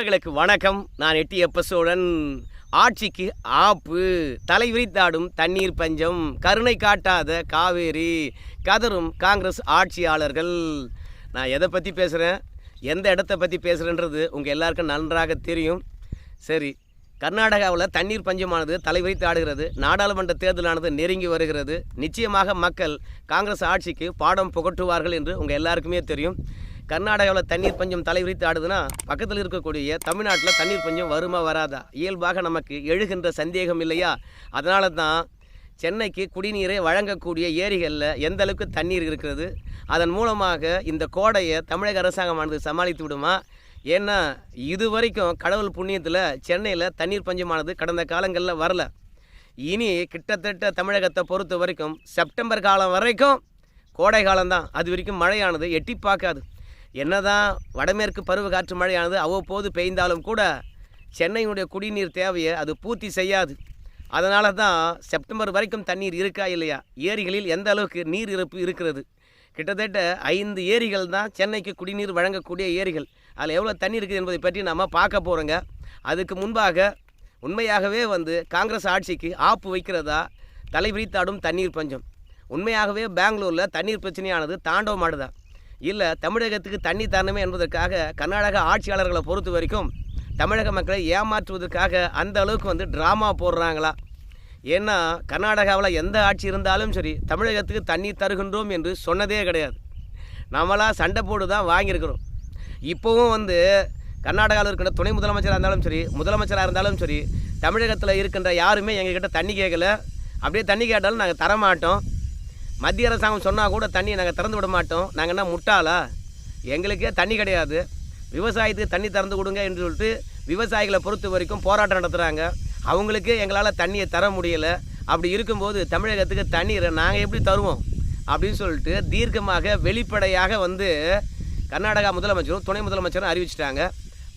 நண்பர்களுக்கு வணக்கம். நான் எட்டி எப்பசோடன் ஆட்சிக்கு ஆப்பு. தலை விரித்தாடும் தண்ணீர் பஞ்சம். கருணை காட்டாத காவேரி. கதரும் காங்கிரஸ் ஆட்சியாளர்கள். நான் எதை பற்றி பேசுகிறேன் எந்த இடத்த பற்றி பேசுகிறேன்றது உங்கள் எல்லாருக்கும் நன்றாக தெரியும். சரி கர்நாடகாவில் தண்ணீர் பஞ்சமானது தலைவிரித்து ஆடுகிறது. நாடாளுமன்ற தேர்தலானது நெருங்கி வருகிறது. நிச்சயமாக மக்கள் காங்கிரஸ் ஆட்சிக்கு பாடம் புகட்டுவார்கள் என்று உங்கள் எல்லாருக்குமே தெரியும். கர்நாடகாவில் தண்ணீர் பஞ்சம் தலைவிரித்து ஆடுதுன்னா பக்கத்தில் இருக்கக்கூடிய தமிழ்நாட்டில் தண்ணீர் பஞ்சம் வருமா வராதா? இயல்பாக நமக்கு எழுகின்ற சந்தேகம் இல்லையா? அதனால தான் சென்னைக்கு குடிநீரை வழங்கக்கூடிய ஏரிகளில் எந்த அளவுக்கு தண்ணீர் இருக்கிறது? அதன் மூலமாக இந்த கோடையை தமிழக அரசாங்கமானது சமாளித்து விடுமா? ஏன்னா இது வரைக்கும் கடவுள் புண்ணியத்தில் சென்னையில் தண்ணீர் பஞ்சமானது கடந்த காலங்களில் வரல. இனி கிட்டத்தட்ட தமிழகத்தை பொறுத்த வரைக்கும் செப்டம்பர் காலம் வரைக்கும் கோடை காலம்தான். அது வரைக்கும் மழையானது எட்டி பார்க்காது. என்னதான் வடமேற்கு பருவக்காற்று மழையானது அவ்வப்போது பெய்ந்தாலும் கூட சென்னையினுடைய குடிநீர் தேவையை அது பூர்த்தி செய்யாது. அதனால தான் செப்டம்பர் வரைக்கும் தண்ணீர் இருக்கா இல்லையா? ஏரிகளில் எந்த அளவுக்கு நீர் இருப்பு இருக்கிறது? கிட்டத்தட்ட ஐந்து ஏரிகள் தான் சென்னைக்கு குடிநீர் வழங்கக்கூடிய ஏரிகள். அதில் எவ்வளோ தண்ணி இருக்குது என்பதை பற்றி நம்ம பார்க்க போகிறோங்க அதுக்கு முன்பாக உண்மையாகவே வந்து காங்கிரஸ் ஆட்சிக்கு ஆப்பு வைக்கிறதா? தலைவிரித்தாடும் தண்ணீர் பஞ்சம். உண்மையாகவே பெங்களூரில் தண்ணீர் பிரச்சனையானது தாண்டவமாடுதான் இல்லை தமிழகத்துக்கு தண்ணி தரணுமே என்பதற்காக கர்நாடக ஆட்சியாளர்களை பொறுத்த வரைக்கும் தமிழக மக்களை ஏமாற்றுவதற்காக அந்த அளவுக்கு வந்து ட்ராமா போடுறாங்களா? ஏன்னா கர்நாடகாவில் எந்த ஆட்சி இருந்தாலும் சரி தமிழகத்துக்கு தண்ணி தருகின்றோம் என்று சொன்னதே கிடையாது. நம்மளாம் சண்டை போட்டு தான் வாங்கியிருக்கிறோம். இப்போவும் வந்து கர்நாடகாவில் இருக்கின்ற துணை முதலமைச்சராக இருந்தாலும் சரி முதலமைச்சராக இருந்தாலும் சரி தமிழகத்தில் இருக்கின்ற யாருமே எங்ககிட்ட தண்ணி கேட்கல அப்படியே தண்ணி கேட்டாலும் நாங்கள் தரமாட்டோம். மத்திய அரசாங்கம் சொன்னால் கூட தண்ணியை நாங்கள் திறந்து விட மாட்டோம். நாங்கள் என்ன முட்டாளா? எங்களுக்கே தண்ணி கிடையாது. விவசாயத்துக்கு தண்ணி திறந்து கொடுங்க என்று சொல்லிட்டு விவசாயிகளை பொறுத்த வரைக்கும் போராட்டம் நடத்துகிறாங்க அவங்களுக்கு எங்களால் தண்ணியை தர முடியலை. அப்படி இருக்கும்போது தமிழகத்துக்கு தண்ணீரை நாங்கள் எப்படி தருவோம்? அப்படின்னு சொல்லிட்டு தீர்க்கமாக வெளிப்படையாக வந்து கர்நாடகா முதலமைச்சரும் துணை முதலமைச்சரும் அறிவிச்சிட்டாங்க.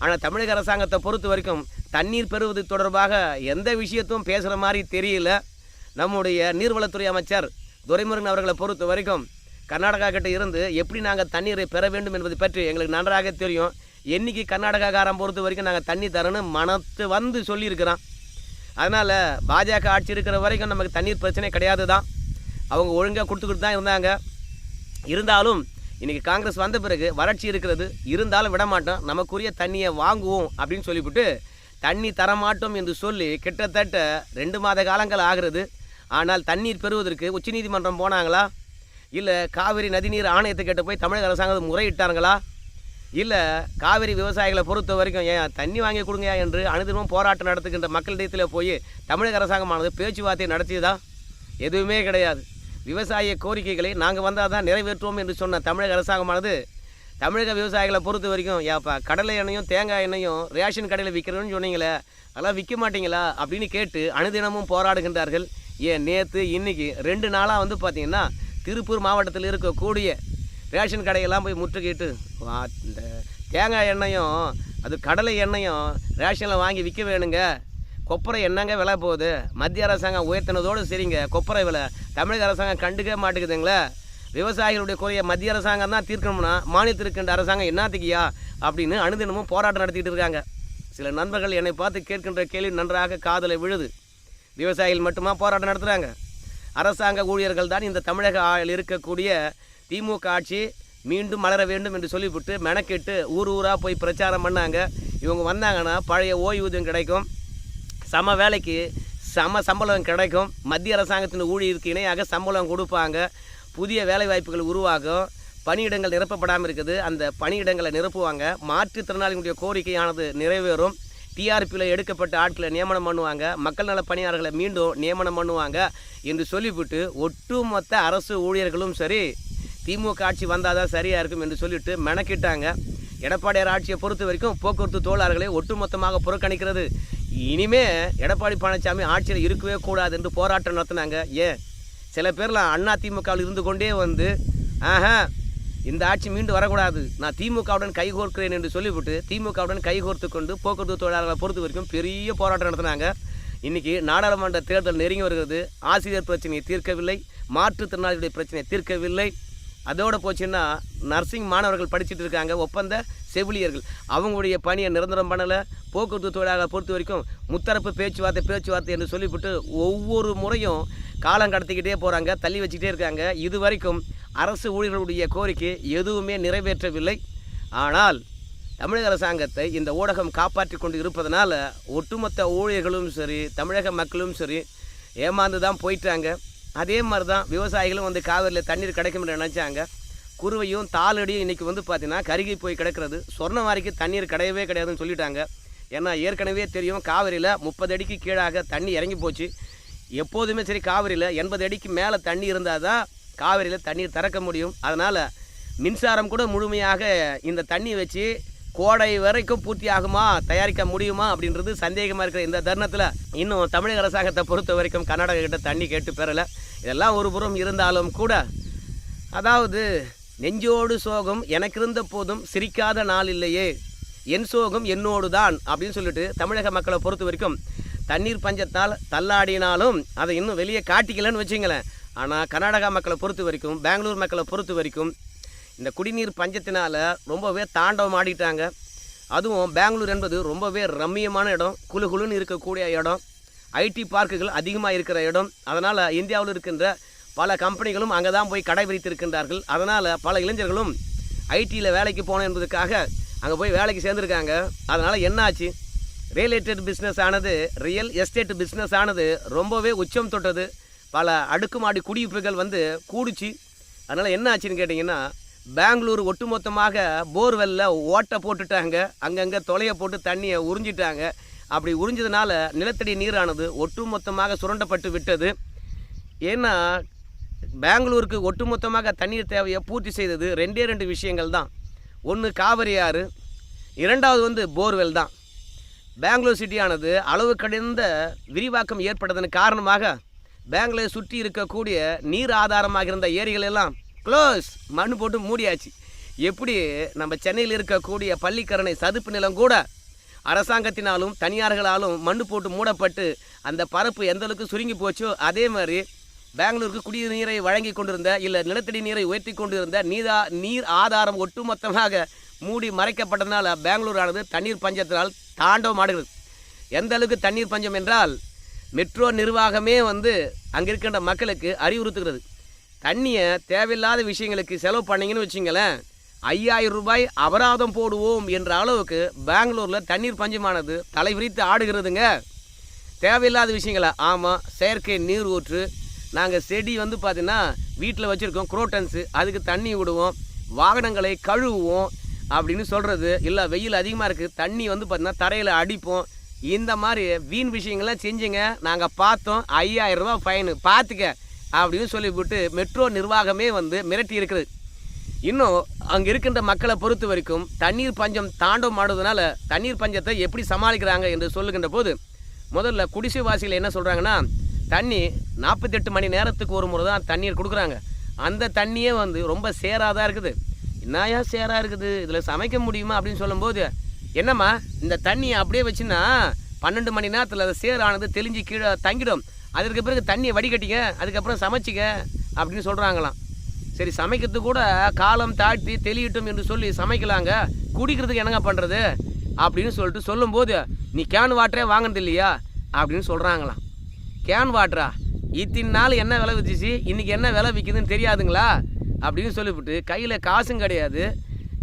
ஆனால் தமிழக அரசாங்கத்தை பொறுத்த வரைக்கும் தண்ணீர் பெறுவது தொடர்பாக எந்த விஷயத்தும் பேசுகிற மாதிரி தெரியல. நம்முடைய நீர்வளத்துறை அமைச்சர் துரைமுருகன் அவர்களை பொறுத்த வரைக்கும் கர்நாடகா கிட்ட இருந்து எப்படி நாங்கள் தண்ணீரை பெற வேண்டும் என்பது பற்றி எங்களுக்கு நன்றாக தெரியும். என்றைக்கு கர்நாடகாக்காரன் பொறுத்த வரைக்கும் நாங்கள் தண்ணி தரணும் மனத்து வந்து சொல்லியிருக்கிறோம் அதனால் பாஜக ஆட்சி இருக்கிற வரைக்கும் நமக்கு தண்ணீர் பிரச்சனை கிடையாது தான் அவங்க ஒழுங்காக கொடுத்துக்கிட்டு தான் இருந்தாங்க. இருந்தாலும் இன்றைக்கி காங்கிரஸ் வந்த பிறகு வறட்சி இருக்கிறது. இருந்தாலும் விட மாட்டோம். நமக்குரிய தண்ணியை வாங்குவோம் அப்படின்னு சொல்லிவிட்டு தண்ணி தரமாட்டோம் என்று சொல்லி கிட்டத்தட்ட ரெண்டு மாத காலங்கள் ஆகிறது. ஆனால் தண்ணீர் பெறுவதற்கு உச்சநீதிமன்றம் போனாங்களா? இல்லை காவிரி நதிநீர் ஆணையத்தை கேட்டு போய் தமிழக அரசாங்கம் முறையிட்டாங்களா? இல்லை காவிரி விவசாயிகளை பொறுத்த வரைக்கும் ஏன் தண்ணி வாங்கி கொடுங்க என்று அனுதினமும் போராட்டம் நடத்துகின்ற மக்களிடத்தில் போய் தமிழக அரசாங்கமானது பேச்சுவார்த்தை நடத்தியதா? எதுவுமே கிடையாது. விவசாய கோரிக்கைகளை நாங்கள் வந்தால் தான் நிறைவேற்றுவோம் என்று சொன்ன தமிழக அரசாங்கமானது தமிழக விவசாயிகளை பொறுத்த வரைக்கும் ஏப்பா கடலை எண்ணெயும் தேங்காய் எண்ணெயும் ரேஷன் கடையில் விற்கிறோன்னு சொன்னீங்களே அதெல்லாம் விற்க மாட்டீங்களா? அப்படின்னு கேட்டு அனுதினமும் போராடுகின்றார்கள். ஏன் நேற்று இன்றைக்கி ரெண்டு நாளாக வந்து பார்த்திங்கன்னா திருப்பூர் மாவட்டத்தில் இருக்கக்கூடிய ரேஷன் கடையெல்லாம் போய் முற்றுகிட்டு இந்த தேங்காய் எண்ணெயும் அது கடலை எண்ணெயும் ரேஷனில் வாங்கி விற்க வேணுங்க. கொப்பரை என்னங்க விலை போகுது? மத்திய அரசாங்கம் உயர்த்தினதோடு சரிங்க. கொப்பரை விலை தமிழக அரசாங்கம் கண்டுக்க மாட்டேங்குதுங்களே. விவசாயிகளுடைய குறைய மத்திய அரசாங்கம் தான் தீர்க்கணும்னா மாநிலத்தில் இருக்கின்ற அரசாங்கம் என்னத்துக்கியா? அப்படின்னு அனுதினமும் போராட்டம் நடத்திட்டு இருக்காங்க. சில நண்பர்கள் என்னை பார்த்து கேட்கின்ற கேள்வி நன்றாக காதலை விழுது. விவசாயிகள் மட்டுமா போராட்டம் நடத்துகிறாங்க அரசாங்க ஊழியர்கள் தான் இந்த தமிழக ஆயில் இருக்கக்கூடிய திமுக ஆட்சி மீண்டும் மலர வேண்டும் என்று சொல்லிவிட்டு மெனக்கெட்டு ஊர் ஊராக போய் பிரச்சாரம் பண்ணாங்க. இவங்க வந்தாங்கன்னா பழைய ஓய்வூதியம் கிடைக்கும். சம வேலைக்கு சம சம்பளம் கிடைக்கும். மத்திய அரசாங்கத்தின் ஊழியருக்கு இணையாக சம்பளம் கொடுப்பாங்க. புதிய வேலைவாய்ப்புகள் உருவாகும். பணியிடங்கள் நிரப்பப்படாமல் இருக்குது. அந்த பணியிடங்களை நிரப்புவாங்க. மாற்றுத்திறனாளிகளுடைய கோரிக்கையானது நிறைவேறும். டிஆர்பியில் எடுக்கப்பட்ட ஆட்களை நியமனம் பண்ணுவாங்க. மக்கள் நல பணியாளர்களை மீண்டும் நியமனம் பண்ணுவாங்க என்று சொல்லிவிட்டு ஒட்டுமொத்த அரசு ஊழியர்களும் சரி திமுக ஆட்சி வந்தால் தான் சரியாக இருக்கும் என்று சொல்லிட்டு மெனக்கிட்டாங்க. எடப்பாடியார் ஆட்சியை பொறுத்த வரைக்கும் போக்குவரத்து தொழிலாளர்களை ஒட்டுமொத்தமாக புறக்கணிக்கிறது. இனிமே எடப்பாடி பழனிசாமி ஆட்சியில் இருக்கவே கூடாது என்று போராட்டம் நடத்தினாங்க. ஏன்? சில பேர்லாம் அண்ணா திமுகவில் இருந்து கொண்டே வந்து ஆஹா இந்த ஆட்சி மீண்டும் வரக்கூடாது. நான் திமுகவுடன் கைகோர்க்கிறேன் என்று சொல்லிவிட்டு திமுகவுடன் கைகோர்த்து கொண்டு போக்குவரத்து தொழிலாளர்களை பொறுத்த வரைக்கும் பெரிய போராட்டம் நடத்தினாங்க. இன்னைக்கு நாடாளுமன்ற தேர்தல் நெருங்கி வருகிறது. ஆசிரியர் பிரச்சனையை தீர்க்கவில்லை. மாற்றுத்திறனாளிகளுடைய பிரச்சனையை தீர்க்கவில்லை. அதோடு போச்சுன்னா நர்சிங் மாணவர்கள் படிச்சுட்டு இருக்காங்க. ஒப்பந்த செவிலியர்கள். அவங்களுடைய பணியை நிரந்தரம் பண்ணலை. போக்குவரத்து தொழிலாளர்களை பொறுத்த வரைக்கும் முத்தரப்பு பேச்சுவார்த்தை பேச்சுவார்த்தை என்று சொல்லிவிட்டு ஒவ்வொரு முறையும் காலம் கடத்திக்கிட்டே போகிறாங்க தள்ளி வச்சுக்கிட்டே இருக்காங்க. இது வரைக்கும் அரசு ஊழியர்களுடைய கோரிக்கை எதுவுமே நிறைவேற்றவில்லை. ஆனால் தமிழக அரசாங்கத்தை இந்த ஊடகம் காப்பாற்றி கொண்டு இருப்பதனால் ஒட்டுமொத்த ஊழியர்களும் சரி தமிழக மக்களும் சரி ஏமாந்து தான் போயிட்டாங்க. அதே மாதிரி தான் விவசாயிகளும் வந்து காவிரியில் தண்ணீர் கிடைக்கும் என்று நினச்சாங்க. குருவையும் தாளடியும் இன்றைக்கி வந்து பார்த்திங்கன்னா கருகி போய் கிடக்கிறது. சொர்ணவாரிக்கு தண்ணீர் கிடையவே கிடையாதுன்னு சொல்லிட்டாங்க. ஏன்னா ஏற்கனவே தெரியும் காவிரியில் முப்பது அடிக்கு கீழாக தண்ணி இறங்கி போச்சு. எப்போதுமே சரி காவிரியில் எண்பது அடிக்கு மேலே தண்ணி இருந்தால் தான் காவிரியில் தண்ணீர் திறக்க முடியும். அதனால் மின்சாரம் கூட முழுமையாக இந்த தண்ணி வச்சு கோடை வரைக்கும் பூர்த்தி ஆகுமா தயாரிக்க முடியுமா அப்படின்றது சந்தேகமாக இருக்கிற இந்த தருணத்தில் இன்னும் தமிழக அரசாங்கத்தை பொறுத்த வரைக்கும் கர்நாடக கிட்ட தண்ணி கேட்டு பெறலை. இதெல்லாம் ஒரு புறம் இருந்தாலும் கூட அதாவது நெஞ்சோடு சோகம் எனக்கு இருந்த போதும் சிரிக்காத நாள் இல்லையே என் சோகம் என்னோடு தான் அப்படின்னு சொல்லிட்டு தமிழக மக்களை பொறுத்த வரைக்கும் தண்ணீர் பஞ்சத்தால் தள்ளாடினாலும் அதை இன்னும் வெளியே காட்டிக்கலன்னு வச்சுங்களேன். ஆனால் கர்நாடகா மக்களை பொறுத்த வரைக்கும் பெங்களூர் மக்களை பொறுத்த வரைக்கும் இந்த குடிநீர் பஞ்சத்தினால் ரொம்பவே தாண்டவம் ஆடிட்டாங்க. அதுவும் பெங்களூர் என்பது ரொம்பவே ரம்மியமான இடம் குளு குளுன்னு இருக்கக்கூடிய இடம் ஐடி பார்க்குகள் அதிகமாக இருக்கிற இடம். அதனால் இந்தியாவில் இருக்கின்ற பல கம்பெனிகளும் அங்கே தான் போய் கடை விரித்திருக்கின்றார்கள் அதனால் பல இளைஞர்களும் ஐடியில் வேலைக்கு போகணும் என்பதற்காக அங்கே போய் வேலைக்கு சேர்ந்துருக்காங்க. அதனால் என்னாச்சு? ரியல் எஸ்டேட் பிஸ்னஸ் ஆனது ரியல் எஸ்டேட் பிஸ்னஸ் ஆனது ரொம்பவே உச்சம் தொட்டது. பல அடுக்குமாடி குடியிருப்புகள் வந்து கூடுச்சு. அதனால் என்ன ஆச்சுன்னு கேட்டிங்கன்னா பெங்களூர் ஒட்டுமொத்தமாக போர்வெல்ல ஓட்டை போட்டுட்டாங்க. அங்கங்கே தொலையை போட்டு தண்ணியை உறிஞ்சிட்டாங்க. அப்படி உறிஞ்சதுனால நிலத்தடி நீரானது ஒட்டுமொத்தமாக சுரண்டப்பட்டு விட்டது. ஏன்னா பெங்களூருக்கு ஒட்டுமொத்தமாக தண்ணீர் தேவையை பூர்த்தி செய்தது ரெண்டே ரெண்டு விஷயங்கள் தான் ஒன்று காவிரி ஆறு இரண்டாவது வந்து போர்வெல் தான். பெங்களூர் சிட்டியானது அளவு கடந்த விரிவாக்கம் ஏற்பட்டதன் காரணமாக பெங்களூரை சுற்றி இருக்கக்கூடிய நீர் ஆதாரமாக இருந்த ஏரிகள் எல்லாம் க்ளோஸ் மண் போட்டு மூடியாச்சு. எப்படி நம்ம சென்னையில் இருக்கக்கூடிய பள்ளிக்கரணை சதுப்பு நிலம் கூட அரசாங்கத்தினாலும் தனியார்களாலும் மண் போட்டு மூடப்பட்டு அந்த பரப்பு எந்த அளவுக்கு சுருங்கி போச்சோ அதே மாதிரி பெங்களூருக்கு குடிநீர் நீரை வழங்கி கொண்டிருந்த இல்லை நிலத்தடி நீரை உயர்த்தி கொண்டிருந்த நீரா நீர் ஆதாரம் ஒட்டுமொத்தமாக மூடி மறைக்கப்பட்டதனால் பெங்களூர் ஆனது தண்ணீர் பஞ்சத்தினால் தாண்டவம் ஆடுகிறது. எந்த அளவுக்கு தண்ணீர் பஞ்சம் என்றால் மெட்ரோ நிர்வாகமே வந்து அங்கே இருக்கின்ற மக்களுக்கு அறிவுறுத்துகிறது. தண்ணியை தேவையில்லாத விஷயங்களுக்கு செலவு பண்ணிங்கன்னு வச்சிங்களேன் ஐயாயிரம் ரூபாய் அபராதம் போடுவோம் என்ற அளவுக்கு பெங்களூரில் தண்ணீர் பஞ்சமானது தலைவிரித்து ஆடுகிறதுங்க. தேவையில்லாத விஷயங்களா ஆமாம் செயற்கை நீர் ஊற்று நாங்கள் செடி வந்து பார்த்திங்கன்னா வீட்டில் வச்சுருக்கோம் குரோட்டன்ஸு அதுக்கு தண்ணி விடுவோம் வாகனங்களை கழுவுவோம் அப்படின்னு சொல்கிறது இல்லை வெயில் அதிகமாக இருக்குது தண்ணி வந்து பார்த்தீங்கன்னா தரையில் அடிப்போம். இந்த மாதிரி வீண் விஷயங்கள்லாம் செஞ்சுங்க. நாங்கள் பார்த்தோம். ஐயாயிரம் ரூபாய் ஃபைனு பார்த்துக்க அப்படின்னு சொல்லிவிட்டு மெட்ரோ நிர்வாகமே வந்து மிரட்டி இருக்குது இன்னும் அங்கே இருக்கின்ற மக்களை பொறுத்த வரைக்கும் தண்ணீர் பஞ்சம் தாண்டவம் ஆடுவதனால தண்ணீர் பஞ்சத்தை எப்படி சமாளிக்கிறாங்க என்று சொல்லுகின்ற போது முதல்ல குடிசைவாசிகள் என்ன சொல்கிறாங்கன்னா தண்ணி நாற்பத்தெட்டு மணி நேரத்துக்கு ஒரு முறை தான் தண்ணீர் கொடுக்குறாங்க. அந்த தண்ணியே வந்து ரொம்ப சேராதான் இருக்குது. என்னையா சேராக இருக்குது? இதில் சமைக்க முடியுமா அப்படின்னு சொல்லும்போது என்னம்மா இந்த தண்ணியை அப்படியே வச்சுன்னா பன்னெண்டு மணி நேரத்தில் அது சேரானது தெளிஞ்சு கீழே தங்கிடும். அதற்கு பிறகு தண்ணியை வடிகட்டிங்க அதுக்கப்புறம் சமைச்சிக்க அப்படின்னு சொல்கிறாங்களாம் சரி சமைக்கிறது கூட காலம் தாழ்த்தி தெளியட்டும் என்று சொல்லி சமைக்கலாங்க. குடிக்கிறதுக்கு என்னங்க பண்ணுறது அப்படின்னு சொல்லிட்டு சொல்லும்போது நீ கேன் வாட்டரே வாங்கினது இல்லையா? அப்படின்னு சொல்கிறாங்களாம் கேன் வாட்டரா இத்தின் நாள் என்ன விலை வித்துச்சு இன்றைக்கி என்ன விலை விற்கிதுன்னு தெரியாதுங்களா? அப்படின்னு சொல்லிவிட்டு கையில் காசும் கிடையாது.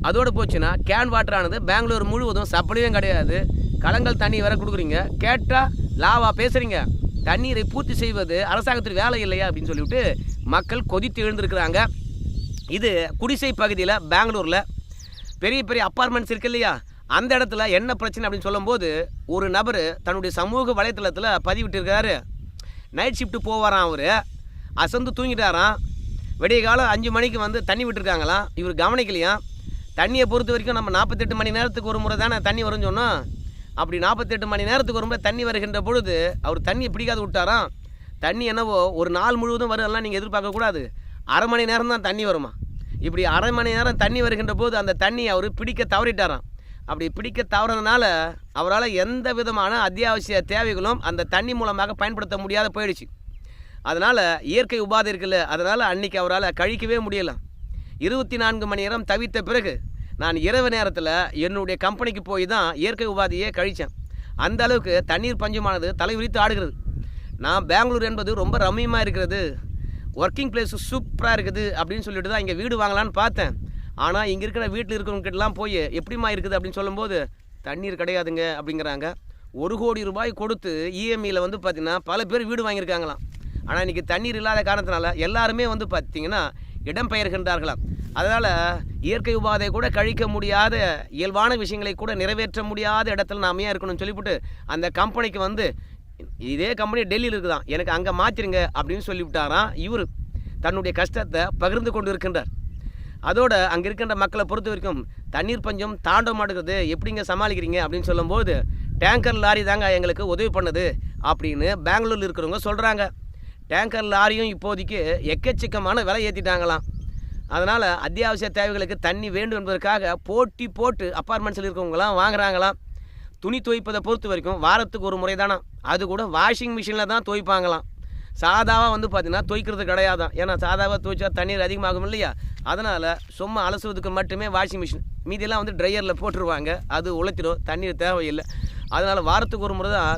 அதோடு போச்சுன்னா கேன் வாட்டரானது பெங்களூர் முழுவதும் சப்ளையும் கிடையாது. களங்கள் தண்ணி வேற கொடுக்குறீங்க. கேட்டால் லாவா பேசுகிறீங்க தண்ணீரை பூர்த்தி செய்வது அரசாங்கத்துக்கு வேலை இல்லையா அப்படின்னு சொல்லிவிட்டு மக்கள் கொதித்து எழுந்திருக்கிறாங்க. இது குடிசை பகுதியில் பெங்களூரில் பெரிய பெரிய அப்பார்ட்மெண்ட்ஸ் இருக்கு இல்லையா? அந்த இடத்துல என்ன பிரச்சனை அப்படின்னு சொல்லும்போது ஒரு நபர் தன்னுடைய சமூக வலைத்தளத்தில் பதிவிட்டிருக்காரு. நைட் ஷிஃப்ட்டு போவாராம் அவர். அசந்து தூங்கிட்டாராம். விடிய காலம் அஞ்சு மணிக்கு வந்து தண்ணி விட்டுருக்காங்களாம் இவர் கவனிக்கலையா? தண்ணியை பொறுத்த வரைக்கும் நம்ம நாற்பத்தெட்டு மணி நேரத்துக்கு ஒரு முறை தானே தண்ணி வரும்னு சொன்னோம். அப்படி நாற்பத்தெட்டு மணி நேரத்துக்கு ஒரு முறை தண்ணி வருகின்ற பொழுது அவர் தண்ணியை பிடிக்காது விட்டாராம் தண்ணி என்னவோ ஒரு நாள் முழுவதும் வரும்லாம் நீங்கள் எதிர்பார்க்கக்கூடாது அரை மணி நேரம் தான் தண்ணி வருமா? இப்படி அரை மணி நேரம் தண்ணி வருகின்ற போது அந்த தண்ணி அவர் பிடிக்க தவறிட்டாராம். அப்படி பிடிக்க தவறதுனால அவரால் எந்த விதமான அத்தியாவசிய தேவைகளும் அந்த தண்ணி மூலமாக பயன்படுத்த முடியாத போயிடுச்சு. அதனால் இயற்கை உபாதை இருக்குல்ல அதனால் அன்றைக்கி அவரால் கழிக்கவே முடியல. இருபத்தி நான்கு மணி நேரம் தவித்த பிறகு நான் இரவு நேரத்தில் என்னுடைய கம்பெனிக்கு போய் தான் இயற்கை உபாதையே கழித்தேன் அந்த அளவுக்கு தண்ணீர் பஞ்சமானது தலை விரித்து ஆடுகிறது. நான் பெங்களூர் என்பது ரொம்ப ரம்மியமாக இருக்கிறது. ஒர்க்கிங் பிளேஸ் சூப்பராக இருக்குது அப்படின்னு சொல்லிட்டு தான் இங்கே வீடு வாங்கலான்னு பார்த்தேன். ஆனால் இங்கே இருக்கிற வீட்டில் இருக்கிறவங்ககிட்டலாம் போய் எப்படிம்மா இருக்குது? அப்படின்னு சொல்லும்போது தண்ணீர் கிடையாதுங்க அப்படிங்கிறாங்க. ஒரு கோடி ரூபாய் கொடுத்து இஎம்ஐயில் வந்து பார்த்திங்கன்னா பல பேர் வீடு வாங்கியிருக்காங்களாம். ஆனால் இன்றைக்கி தண்ணீர் இல்லாத காரணத்தினால எல்லாருமே வந்து பார்த்திங்கன்னா இடம்பெயர்கின்றார்களாம் அதனால் இயற்கை உபாதை கூட கழிக்க முடியாத இயல்பான விஷயங்களை கூட நிறைவேற்ற முடியாத இடத்துல நாம ஏன் இருக்கணும்னு சொல்லிவிட்டு அந்த கம்பெனிக்கு வந்து இதே கம்பெனி டெல்லியில் இருக்குதான் எனக்கு அங்கே மாற்றிருங்க அப்படின்னு சொல்லிவிட்டாராம் இவர். தன்னுடைய கஷ்டத்தை பகிர்ந்து கொண்டு இருக்கின்றார் அதோடு அங்கே இருக்கின்ற மக்களை பொறுத்த வரைக்கும் தண்ணீர் பஞ்சம் தாண்ட மாட்டேங்குது எப்படிங்க சமாளிக்கிறீங்க அப்படின்னு சொல்லும்போது டேங்கர் லாரி தாங்க எங்களுக்கு உதவி பண்ணுது அப்படின்னு பெங்களூரில் இருக்கிறவங்க சொல்கிறாங்க டேங்கர் லாரியும் இப்போதைக்கு எக்கச்சக்கமான விலை ஏற்றிட்டாங்களாம் அதனால் அத்தியாவசிய தேவைகளுக்கு தண்ணி வேண்டும் என்பதற்காக போட்டி போட்டு அப்பார்ட்மெண்ட்ஸில் இருக்கவங்களாம் வாங்குறாங்களாம். துணி துவைப்பதை பொறுத்த வரைக்கும் வாரத்துக்கு ஒரு முறை தானா அது கூட வாஷிங் மிஷினில் தான் துவைப்பாங்களாம். சாதாவாக வந்து பார்த்திங்கன்னா துவைக்கிறது கிடையாதான் ஏன்னா சாதாவாக துவைச்சா தண்ணீர் அதிகமாகும் இல்லையா? அதனால் சும்மா அலசுவதுக்கு மட்டுமே வாஷிங் மிஷின் மீதியெல்லாம் வந்து ட்ரையரில் போட்டுருவாங்க. அது உழைத்திடும் தண்ணீர் தேவையில்லை. அதனால் வாரத்துக்கு ஒரு முறை தான்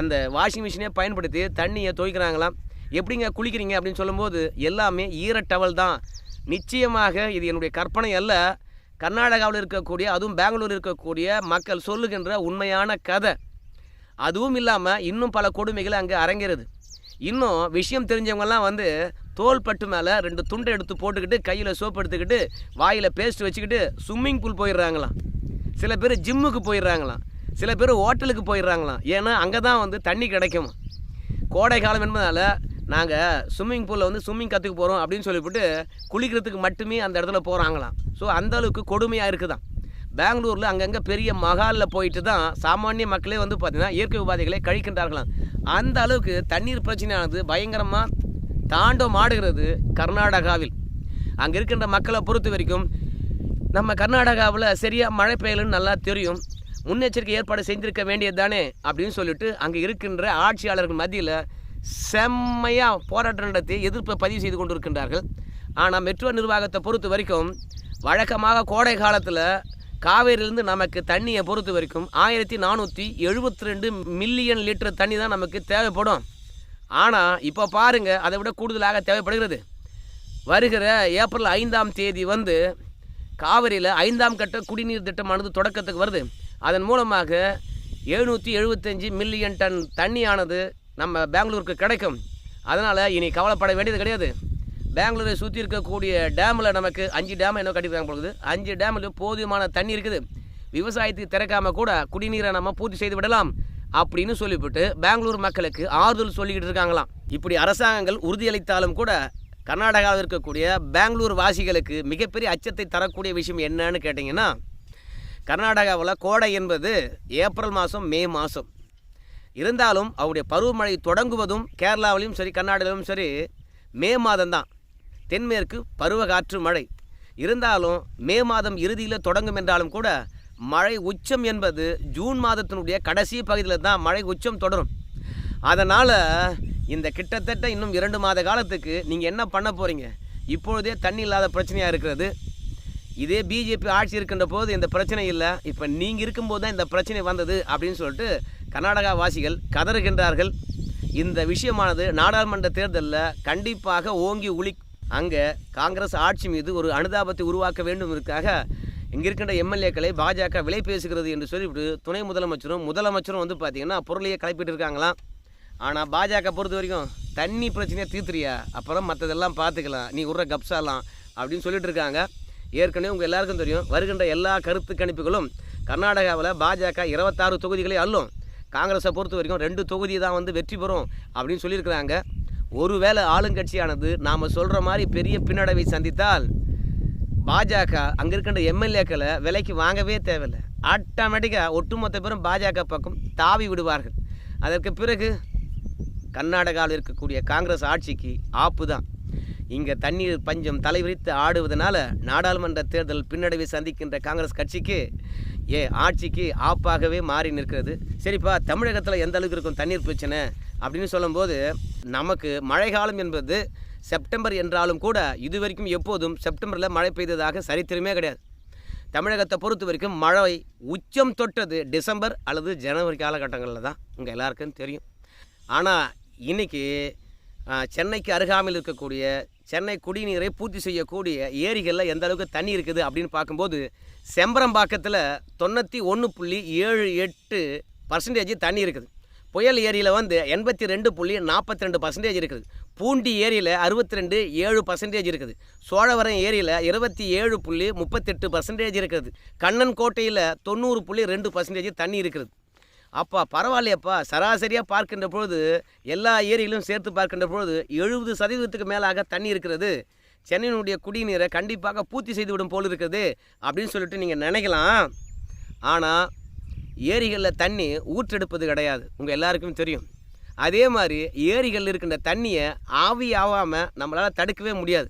அந்த வாஷிங் மிஷினே பயன்படுத்தி தண்ணியை துவைக்கிறாங்களாம். எப்படிங்க குளிக்கிறீங்க அப்படின்னு சொல்லும்போது எல்லாமே ஈர டவல் தான். நிச்சயமாக இது என்னுடைய கற்பனை அல்ல. கர்நாடகாவில் இருக்கக்கூடிய அதுவும் பெங்களூர் இருக்கக்கூடிய மக்கள் சொல்லுகின்ற உண்மையான கதை. அதுவும் இல்லாமல் இன்னும் பல கொடுமைகள் அங்கே அரங்கேறுது. இன்னும் விஷயம் தெரிஞ்சவங்கெல்லாம் வந்து தோல் பட்டு மேலே ரெண்டு துண்டை எடுத்து போட்டுக்கிட்டு கையில் சோப்பு எடுத்துக்கிட்டு வாயில் பேஸ்ட் வச்சுக்கிட்டு ஸ்விம்மிங் பூல் போயிடுறாங்களாம். சில பேர் ஜிம்முக்கு போயிடுறாங்களாம். சில பேர் ஹோட்டலுக்கு போயிடுறாங்களாம். ஏன்னா அங்கே தான் வந்து தண்ணி கிடைக்கும் கோடை காலம் என்பதால் நாங்கள் ஸ்விம்மிங் பூலில் வந்து ஸ்விம்மிங் கற்றுக்க போகிறோம் அப்படின்னு சொல்லிவிட்டு குளிக்கிறதுக்கு மட்டுமே அந்த இடத்துல போகிறாங்களாம் ஸோ அந்த அளவுக்கு கொடுமையாக இருக்குதான் பெங்களூரில் அங்கங்கே பெரிய மகாலில் போயிட்டு தான் சாமானிய மக்களே வந்து பார்த்திங்கன்னா இயற்கை உபாதைகளை கழிக்கின்றார்களாம். அந்த அளவுக்கு தண்ணீர் பிரச்சனையானது பயங்கரமாக தாண்டவம் ஆடுகிறது கர்நாடகாவில். அங்கே இருக்கின்ற மக்களை பொறுத்த வரைக்கும் நம்ம கர்நாடகாவில் சரியாக மழை பெய்யலன்னு நல்லா தெரியும். முன்னெச்சரிக்கை ஏற்பாடு செஞ்சுருக்க வேண்டியது தானே அப்படின்னு சொல்லிட்டு அங்கே இருக்கின்ற ஆட்சியாளர்கள் மத்தியில் செம்மையாக போராட்டம் நடத்தி எதிர்ப்பை பதிவு செய்து கொண்டிருக்கின்றார்கள். ஆனால் மெட்ரோ நிர்வாகத்தை பொறுத்த வரைக்கும் வழக்கமாக கோடை காலத்தில் காவேரியிலேருந்து நமக்கு தண்ணியை பொறுத்த வரைக்கும் ஆயிரத்தி நானூற்றி எழுபத்தி ரெண்டு மில்லியன் லிட்டர் தண்ணி தான் நமக்கு தேவைப்படும். ஆனால் இப்போ பாருங்கள் அதை விட கூடுதலாக தேவைப்படுகிறது. வருகிற ஏப்ரல் ஐந்தாம் தேதி வந்து காவிரியில் ஐந்தாம் கட்ட குடிநீர் திட்டமானது தொடக்கத்துக்கு வருது. அதன் மூலமாக எழுநூற்றி எழுபத்தஞ்சி மில்லியன் டன் தண்ணியானது நம்ம பெங்களூருக்கு கிடைக்கும். அதனால் இனி கவலைப்பட வேண்டியது கிடையாது. பெங்களூரை சுற்றி இருக்கக்கூடிய டேமில் நமக்கு அஞ்சு டேம் என்ன கட்டியிருக்காங்க பொழுது அஞ்சு டேமில் போதுமான தண்ணி இருக்குது. விவசாயத்துக்கு திறக்காம கூட குடிநீரை நம்ம பூர்த்தி செய்து விடலாம் அப்படின்னு சொல்லிவிட்டு பெங்களூர் மக்களுக்கு ஆறுதல் சொல்லிக்கிட்டு இருக்காங்களாம். இப்படி அரசாங்கங்கள் உறுதியளித்தாலும் கூட கர்நாடகாவில் இருக்கக்கூடிய பெங்களூர் வாசிகளுக்கு மிகப்பெரிய அச்சத்தை தரக்கூடிய விஷயம் என்னன்னு கேட்டிங்கன்னா கர்நாடகாவில் கோடை என்பது ஏப்ரல் மாதம் மே மாதம் இருந்தாலும் அவருடைய பருவமழை தொடங்குவதும் கேரளாவிலும் சரி கர்நாடகாவிலும் சரி மே மாதம்தான். தென்மேற்கு பருவகாற்று மழை. இருந்தாலும் மே மாதம் இறுதியில் தொடங்கும் என்றாலும் கூட மழை உச்சம் என்பது ஜூன் மாதத்தினுடைய கடைசி பகுதியில் தான் மழை உச்சம் தொடரும். அதனால் இந்த கிட்டத்தட்ட இன்னும் இரண்டு மாத காலத்துக்கு நீங்கள் என்ன பண்ண போகிறீங்க இப்பொழுதே தண்ணி இல்லாத பிரச்சனையாக இருக்கிறது. இதே பிஜேபி ஆட்சி இருக்கின்ற போது இந்த பிரச்சனை இல்லை. இப்போ நீங்கள் இருக்கும்போது தான் இந்த பிரச்சனை வந்தது அப்படின்னு சொல்லிட்டு கர்நாடகா வாசிகள் கதறுகின்றார்கள். இந்த விஷயமானது நாடாளுமன்ற தேர்தலில் கண்டிப்பாக ஓங்கி உளி அங்கே காங்கிரஸ் ஆட்சி மீது ஒரு அனுதாபத்தை உருவாக்க வேண்டும் இருக்காக இங்கே இருக்கின்ற எம்எல்ஏக்களை பாஜக விலை பேசுகிறது என்று சொல்லிவிட்டு துணை முதலமைச்சரும் முதலமைச்சரும் வந்து பார்த்திங்கன்னா பொருளையே கிளப்பிட்டு இருக்காங்களாம். ஆனால் பாஜக பொறுத்த வரைக்கும் தண்ணி பிரச்சனையை தீர்த்துறியா? அப்புறம் மற்றதெல்லாம் பார்த்துக்கலாம் நீ உர்ற கப்சாலாம் அப்படின்னு சொல்லிட்டு இருக்காங்க. ஏற்கனவே உங்கள் எல்லாருக்கும் தெரியும் வருகின்ற எல்லா கருத்து கணிப்புகளும் கர்நாடகாவில் பாஜக இருபத்தாறு தொகுதிகளை அள்ளும். காங்கிரஸை பொறுத்த வரைக்கும் ரெண்டு தொகுதி தான் வந்து வெற்றி பெறும் அப்படின்னு சொல்லியிருக்கிறாங்க. ஒருவேளை ஆளுங்கட்சியானது நாம் சொல்கிற மாதிரி பெரிய பின்னடைவை சந்தித்தால் பாஜக அங்கே இருக்கின்ற எம்எல்ஏக்களை விலைக்கு வாங்கவே தேவையில்லை. ஆட்டோமேட்டிக்காக ஒட்டுமொத்த பேரும் பாஜக பக்கம் தாவி விடுவார்கள். அதற்கு பிறகு கர்நாடகாவில் இருக்கக்கூடிய காங்கிரஸ் ஆட்சிக்கு ஆப்பு தான். இங்கே தண்ணீர் பஞ்சம் தலைவிரித்து ஆடுவதனால நாடாளுமன்ற தேர்தல் பின்னடைவை சந்திக்கின்ற காங்கிரஸ் கட்சிக்கு ஏ ஆட்சிக்கு ஆப்பாகவே மாறி நிற்கிறது? சரிப்பா தமிழகத்தில் எந்த அளவுக்கு இருக்கும் தண்ணீர் பிரச்சனை? அப்படின்னு சொல்லும்போது நமக்கு மழைக்காலம் என்பது செப்டம்பர் என்றாலும் கூட இதுவரைக்கும் எப்போதும் செப்டம்பரில் மழை பெய்ததாக சரித்திரமே கிடையாது. தமிழகத்தை பொறுத்த வரைக்கும் மழை உச்சம் தொட்டது டிசம்பர் அல்லது ஜனவரி காலகட்டங்களில் தான். உங்கள் எல்லாருக்கும் தெரியும். ஆனால் இன்றைக்கி சென்னைக்கு அருகாமையில் இருக்கக்கூடிய சென்னை குடிநீரை பூர்த்தி செய்யக்கூடிய ஏரிகளில் எந்த அளவுக்கு தண்ணி இருக்குது அப்படின்னு பார்க்கும்போது செம்பரம்பாக்கத்தில் தொண்ணூற்றி ஒன்று புள்ளி ஏழு எட்டு பர்சன்டேஜ் தண்ணி இருக்குது. புயல் ஏரியில் வந்து எண்பத்தி ரெண்டு புள்ளி நாற்பத்தி ரெண்டு பர்சன்டேஜ் இருக்குது. பூண்டி ஏரியில் அறுபத்தி ரெண்டு ஏழு பர்சன்டேஜ் இருக்குது. சோழவரம் ஏரியில் இருபத்தி ஏழு புள்ளி முப்பத்தெட்டு பர்சன்டேஜ் இருக்குது. கண்ணன் கோட்டையில் தொண்ணூறு புள்ளி ரெண்டு பர்சன்டேஜ் தண்ணி இருக்குது. அப்பா பரவாயில்லையப்பா சராசரியாக பார்க்கின்ற பொழுது எல்லா ஏரியிலும் சேர்த்து பார்க்கின்ற பொழுது எழுபது சதவீதத்துக்கு மேலாக தண்ணி இருக்கிறது. சென்னையினுடைய குடிநீரை கண்டிப்பாக பூர்த்தி செய்துவிடும் போல் இருக்குது அப்படின்னு சொல்லிட்டு நீங்கள் நினைக்கலாம். ஆனால் ஏரிகளில் தண்ணி ஊற்றெடுப்பது கிடையாது. உங்கள் எல்லாருக்கும் தெரியும். அதே மாதிரி ஏரிகளில் இருக்கின்ற தண்ணியை ஆவி நம்மளால் தடுக்கவே முடியாது.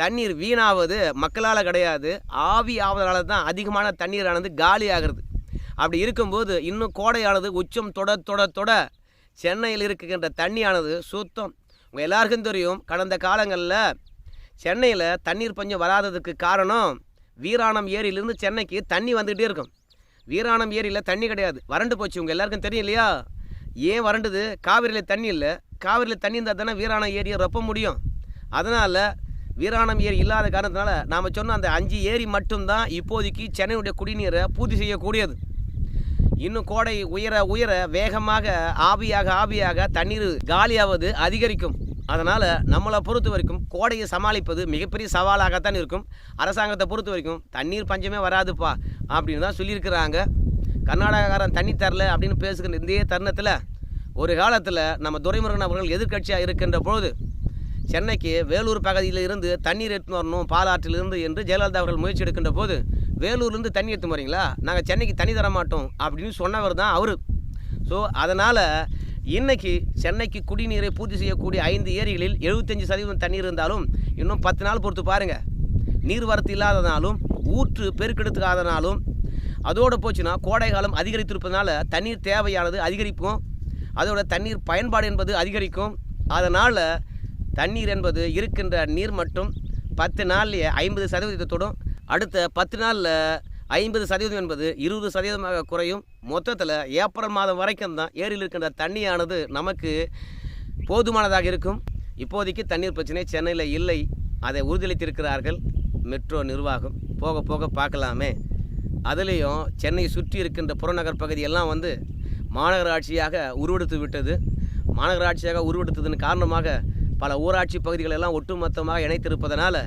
தண்ணீர் வீணாவது மக்களால் கிடையாது. ஆவி ஆவதனால தான் அதிகமான தண்ணீரானது காலி ஆகிறது அப்படி இருக்கும்போது இன்னும் கோடையானது உச்சம் தொட தொட தொட சென்னையில் இருக்கின்ற தண்ணியானது சுத்தம். உங்கள் எல்லாருக்கும் தெரியும் கடந்த காலங்களில் சென்னையில் தண்ணீர் பஞ்சம் வராததுக்கு காரணம் வீராணம் ஏரியிலிருந்து சென்னைக்கு தண்ணி வந்துகிட்டே இருக்கும். வீராணம் ஏரியில் தண்ணி கிடையாது. வறண்டு போச்சு. உங்கள் எல்லாருக்கும் தெரியும் இல்லையா? ஏன் வறண்டுது? காவிரியில் தண்ணி இல்லை. காவிரியில் தண்ணி இருந்தால் தானே வீராணம் ஏரியை ரொப்ப முடியும். அதனால் வீராணம் ஏரி இல்லாத காரணத்தினால நாம் சொன்ன அந்த அஞ்சு ஏரி மட்டும்தான் இப்போதைக்கு சென்னையுடைய குடிநீரை பூர்த்தி செய்யக்கூடியது. இன்னும் கோடை உயர உயர வேகமாக ஆவியாக ஆவியாக தண்ணீர் காலியாவது அதிகரிக்கும். அதனால் நம்மளை பொறுத்த வரைக்கும் கோடையை சமாளிப்பது மிகப்பெரிய சவாலாகத்தான் இருக்கும். அரசாங்கத்தை பொறுத்த வரைக்கும் தண்ணீர் பஞ்சமே வராதுப்பா அப்படின்னு தான் சொல்லியிருக்கிறாங்க. கர்நாடகாக்காரன் தண்ணி தரல அப்படின்னு பேசுகிற இந்த தருணத்தில் ஒரு காலத்தில் நம்ம துரைமுருகன் அவர்கள் எதிர்க்கட்சியாக இருக்கின்ற பொழுது சென்னைக்கு வேலூர் பகுதியில் இருந்து தண்ணீர் எடுத்துன்னு வரணும் பாலாற்றிலிருந்து என்று ஜெயலலிதா அவர்கள் முயற்சி எடுக்கின்ற போது வேலூர்லேருந்து தண்ணி எடுத்து வரீங்களா? நாங்கள் சென்னைக்கு தண்ணி தர மாட்டோம் அப்படின்னு சொன்னவர் தான் அவர். ஸோ அதனால் இன்னைக்கு சென்னைக்கு குடிநீரை பூர்த்தி செய்யக்கூடிய ஐந்து ஏரிகளில் எழுபத்தஞ்சு சதவீதம் தண்ணீர் இருந்தாலும் இன்னும் பத்து நாள் பொறுத்து பாருங்கள் நீர்வரத்து இல்லாதனாலும் ஊற்று பெருக்கெடுத்துக்காதனாலும் அதோடு போச்சுன்னா கோடை காலம் அதிகரித்திருப்பதனால தண்ணீர் தேவையானது அதிகரிக்கும் அதோட தண்ணீர் பயன்பாடு என்பது அதிகரிக்கும். அதனால் தண்ணீர் என்பது இருக்கின்ற நீர் மட்டும் பத்து நாள்லேயே ஐம்பது சதவீதத்தோடும் அடுத்த பத்து நாளில் ஐம்பது சதவீதம் என்பது இருபது சதவீதமாக குறையும். மொத்தத்தில் ஏப்ரல் மாதம் வரைக்கும் தான் ஏரியில் இருக்கின்ற தண்ணியானது நமக்கு போதுமானதாக இருக்கும். இப்போதைக்கு தண்ணீர் பிரச்சனை சென்னையில் இல்லை. அதை உறுதியளித்திருக்கிறார்கள். மெட்ரோ நிர்வாகம். போக போக பார்க்கலாமே. அதுலேயும் சென்னை சுற்றி இருக்கின்ற புறநகர் பகுதியெல்லாம் வந்து மாநகராட்சியாக உருவெடுத்து விட்டது. மாநகராட்சியாக உருவெடுத்ததன் காரணமாக பல ஊராட்சி பகுதிகளெல்லாம் ஒட்டுமொத்தமாக இணைத்திருப்பதனால்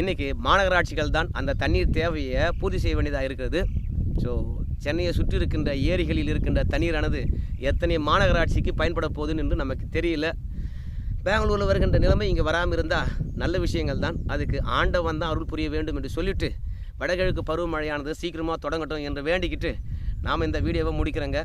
இன்றைக்கி மாநகராட்சிகள் தான் அந்த தண்ணீர் தேவையை பூர்த்தி செய்ய வேண்டியதாக இருக்கிறது. ஸோ சென்னையை சுற்றி இருக்கின்ற ஏரிகளில் இருக்கின்ற தண்ணீரானது எத்தனை மாநகராட்சிக்கு பயன்பட போகுதுன்னு என்று நமக்கு தெரியல. பெங்களூரில் வருகின்ற நிலைமை இங்கே வராமல் இருந்தால் நல்ல விஷயங்கள் தான். அதுக்கு ஆண்டவன் தான் அருள் புரிய வேண்டும் என்று சொல்லிட்டு வடகிழக்கு பருவமழையானது சீக்கிரமாக தொடங்கட்டும் என்று வேண்டிக்கிட்டு நாம் இந்த வீடியோவை முடிக்கிறேங்க.